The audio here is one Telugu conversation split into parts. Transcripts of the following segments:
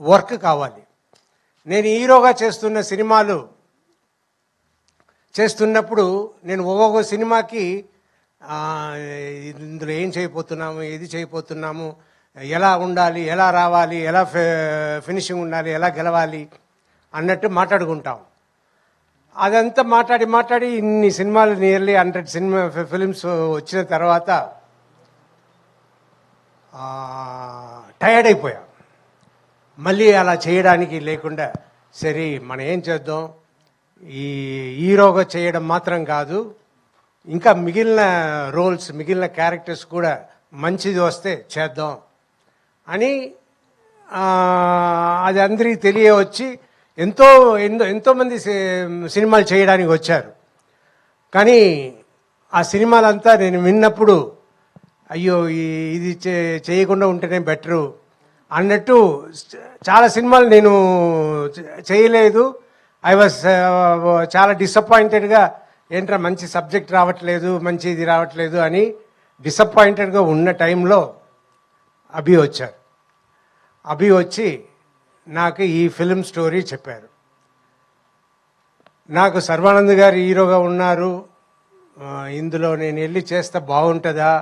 వర్క్ కావాలి. నేను హీరోగా చేస్తున్న సినిమాలు చేస్తున్నప్పుడు నేను ఒక్కొక్క సినిమాకి ఇందులో ఏం చేయబోతున్నాము ఏది చేయబోతున్నాము ఎలా ఉండాలి ఎలా రావాలి ఎలా ఫినిషింగ్ ఉండాలి ఎలా గెలవాలి అన్నట్టు మాట్లాడుకుంటాం. అదంతా మాట్లాడి మాట్లాడి ఇన్ని సినిమాలు నియర్లీ హండ్రెడ్ సినిమా ఫిలిమ్స్ వచ్చిన తర్వాత టయర్డ్ అయిపోయా. మళ్ళీ అలా చేయడానికి లేకుండా సరే మనం ఏం చేద్దాం? ఈ హీరోగా చేయడం మాత్రం కాదు. ఇంకా మిగిలిన రోల్స్ మిగిలిన క్యారెక్టర్స్ కూడా మంచిది వస్తే చేద్దాం అని అది అందరికీ తెలియవచ్చి ఎంతో ఎంతో ఎంతోమంది సినిమాలు చేయడానికి వచ్చారు. కానీ ఆ సినిమాలంతా నేను విన్నప్పుడు అయ్యో ఈ- ఇది చేయకుండా ఉంటేనే బెటరు అన్నట్టు చాలా సినిమాలు నేను చేయలేదు. ఐ వాజ్ uh, చాలా డిసప్పాయింటెడ్గా ఏంట్రా మంచి సబ్జెక్ట్ రావట్లేదు మంచి ఇది రావట్లేదు అని డిసప్పాయింటెడ్గా ఉన్న టైంలో అభి వచ్చారు. అభి వచ్చి నాకు ఈ ఫిల్మ్ స్టోరీ చెప్పారు. నాకు సర్వానంద్ గారు హీరోగా ఉన్నారు. ఇందులో నేను వెళ్ళి చేస్తే బాగుంటుందా?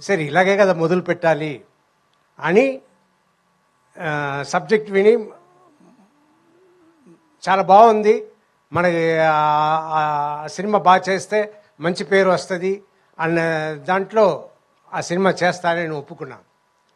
సరే ఇలాగే కదా మొదలు పెట్టాలి అని సబ్జెక్ట్ విని చాలా బాగుంది. మనకి సినిమా బాగా చేస్తే మంచి పేరు వస్తుంది అన్న దాంట్లో ఆ సినిమా చేస్తానని ఒప్పుకున్నాను.